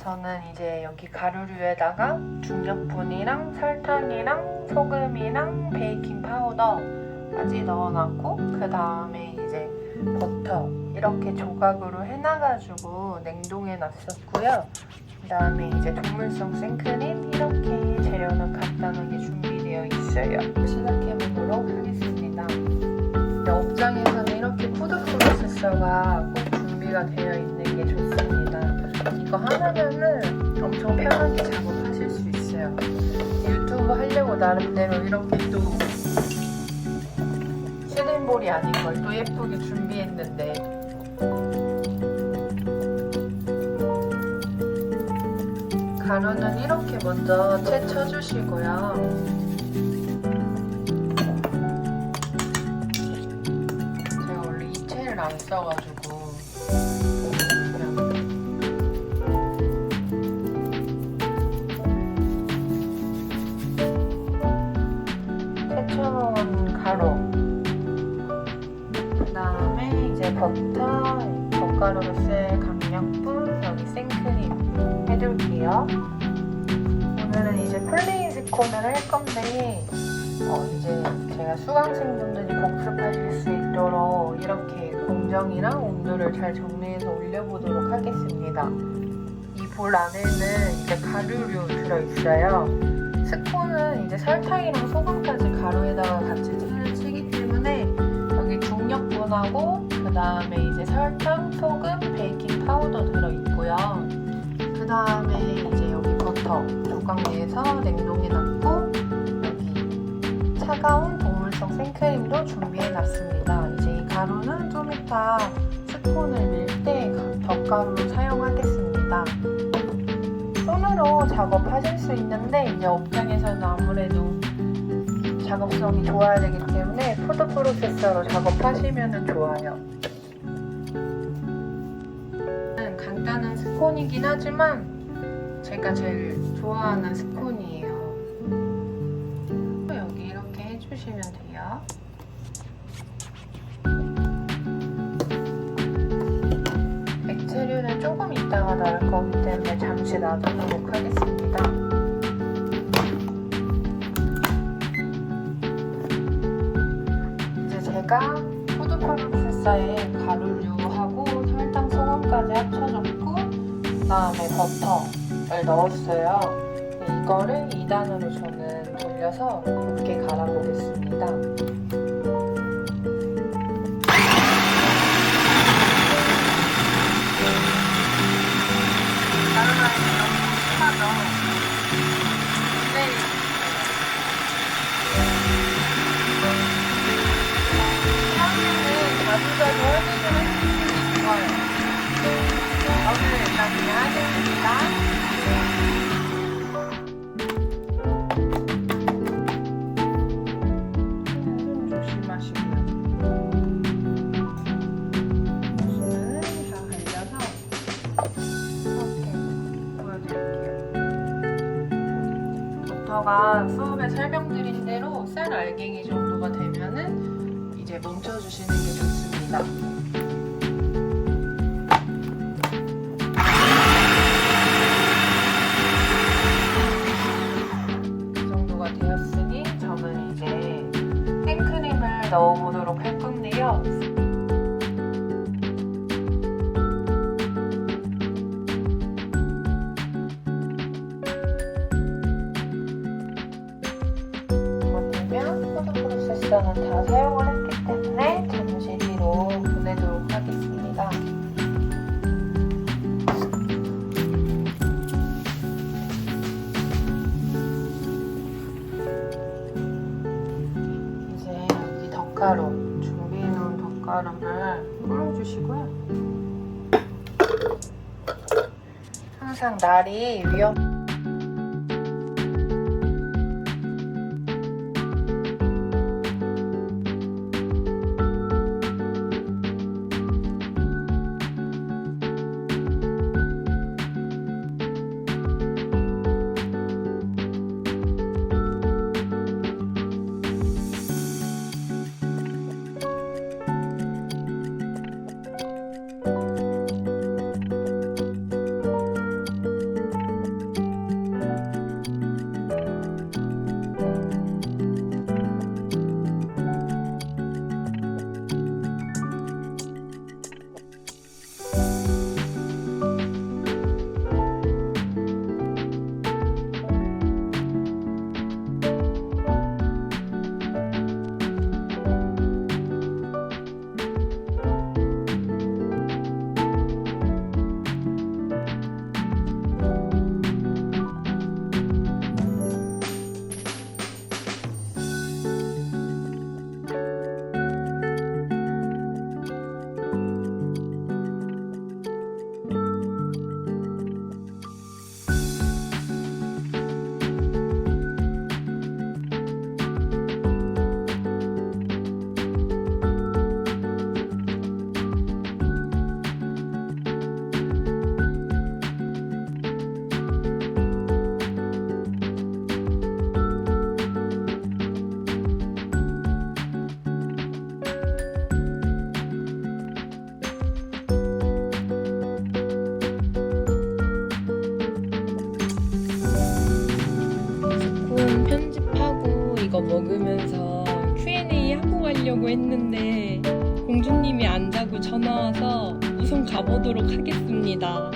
저는 이제 여기 가루류에다가 중력분이랑 설탕이랑 소금이랑 베이킹 파우더까지 넣어놨고 그 다음에 이제 버터 이렇게 조각으로 해놔가지고 냉동해 놨었고요. 그 다음에 이제 동물성 생크림 이렇게 재료는 간단하게 준비되어 있어요. 시작해 보도록 하겠습니다. 네, 업장에서는 이렇게 푸드 프로세서가 꼭 준비가 되어 있는 게 좋습니다. 이거 하나면은 엄청 편하게 작업하실 수 있어요. 유튜브 하려고 나름대로 이렇게 또 슈딩볼이 아닌 걸 또 예쁘게 준비했는데 가루는 이렇게 먼저 채 쳐주시고요. 제가 원래 이 채를 안 써가지고 쓸 강력분 여기 생크림 해둘게요. 오늘은 이제 플레인 스콘을 할 건데 어, 이제 제가 수강생분들이 복습하실 수 있도록 이렇게 공정이랑 온도를 잘 정리해서 올려보도록 하겠습니다. 이 볼 안에는 이제 가루류 들어있어요. 스콘은 이제 설탕이랑 소금까지 가루에다가 같이 치기 때문에 여기 중력분하고 그 다음에 설탕, 소금, 베이킹 파우더 들어있고요. 그 다음에 이제 여기 버터 조각 내에서 냉동해 놨고 여기 차가운 동물성 생크림도 준비해 놨습니다. 이제 이 가루는 좀 이따 스콘을 밀 때 덧가루로 사용하겠습니다. 손으로 작업하실 수 있는데 이제 업장에서는 아무래도 작업성이 좋아야 되기 때문에 푸드 프로세서로 작업하시면 좋아요. 간단한 스콘이긴 하지만 제가 제일 좋아하는 스콘이에요. 여기 이렇게 해주시면 돼요. 액체류는 조금 이따가 넣을 거기 때문에 잠시 놔두도록 하겠습니다. 이제 제가 푸드 프로세서에 가루류 하고 설탕, 소금까지 합쳐줬고 그 다음에 버터를 넣었어요. 이거를 2단으로 저는 돌려서 곱게 갈아보겠습니다. 버터가 수업에 설명드린 대로 쌀 알갱이 정도가 되면은 이제 멈춰주시는 게 좋습니다. 생크림을 넣어보도록 할 건데요. 프로세서는 다 사용을 했기 때문에 잠시 뒤로 보내도록 하겠습니다. 이제 여기 덧가루 준비해놓은 덧가루를 뿌려주시고요. 항상 날이 위험. 가려고 했는데 공주님이 안 자고 전화 와서 우선 가보도록 하겠습니다.